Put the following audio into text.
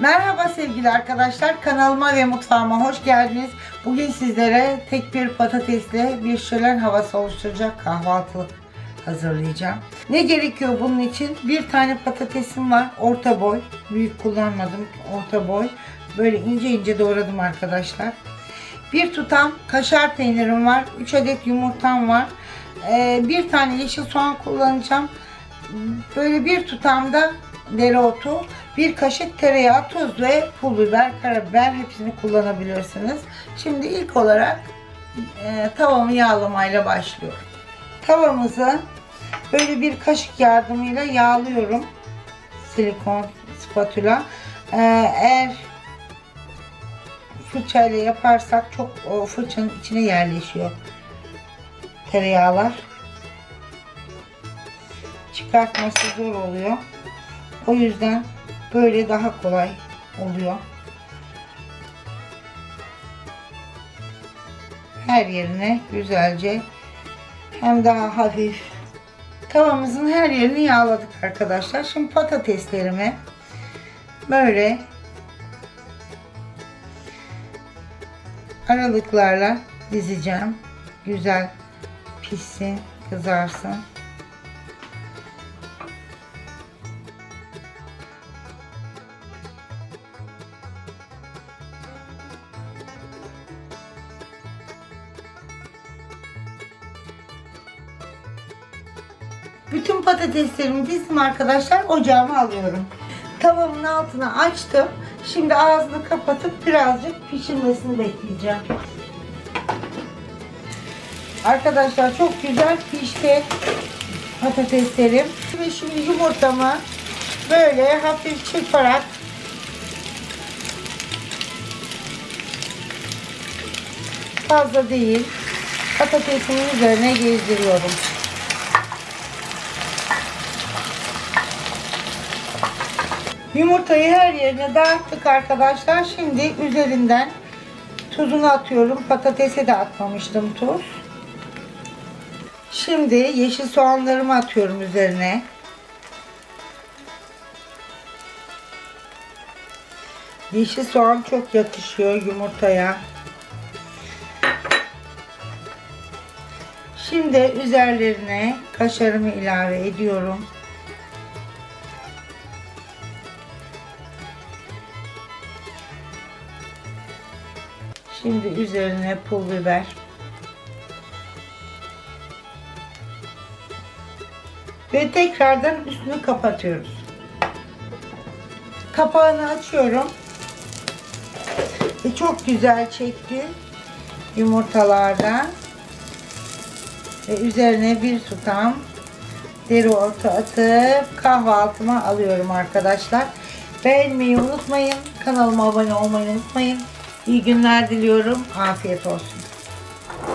Merhaba sevgili arkadaşlar. Kanalıma ve mutfağıma hoş geldiniz. Bugün sizlere tek bir patatesle bir şölen havası oluşturacak kahvaltılık hazırlayacağım. Ne gerekiyor bunun için? Bir tane patatesim var. Orta boy. Büyük kullanmadım. Orta boy. Böyle ince ince doğradım arkadaşlar. Bir tutam kaşar peynirim var. 3 adet yumurtam var. Ee, bir tane yeşil soğan kullanacağım. Böyle bir tutam da dereotu, bir kaşık tereyağı, tuz ve pul biber, karabiber hepsini kullanabilirsiniz. Şimdi ilk olarak e, tavamı yağlamayla başlıyorum. Tavamızı böyle bir kaşık yardımıyla yağlıyorum. Silikon spatula. Ee, eğer fırçayla yaparsak çok o fırçanın içine yerleşiyor tereyağlar. Çıkartması zor oluyor. O yüzden böyle daha kolay oluyor. Her yerine güzelce hem daha hafif tavamızın her yerini yağladık arkadaşlar. Şimdi patateslerimi böyle aralıklarla dizeceğim. Güzel pişsin, kızarsın. Bütün patateslerimi dizdim arkadaşlar. Ocağıma alıyorum. Tavamın altına açtım. Şimdi ağzını kapatıp birazcık pişirmesini bekleyeceğim. Arkadaşlar çok güzel pişti patateslerim. Ve şimdi yumurtamı böyle hafif çırparak fazla değil patatesimin üzerine gezdiriyorum. Yumurtayı her yerine dağıttık arkadaşlar. Şimdi üzerinden tuzunu atıyorum. Patatese de atmamıştım tuz. Şimdi yeşil soğanlarımı atıyorum üzerine. Yeşil soğan çok yakışıyor yumurtaya. Şimdi üzerlerine kaşarımı ilave ediyorum. Şimdi üzerine pul biber. Ve tekrardan üstünü kapatıyoruz. Kapağını açıyorum. Ve çok güzel çekti yumurtalardan. Ve üzerine bir tutam dereotu atıp kahvaltıma alıyorum arkadaşlar. Beğenmeyi unutmayın. Kanalıma abone olmayı unutmayın. İyi günler diliyorum. Afiyet olsun.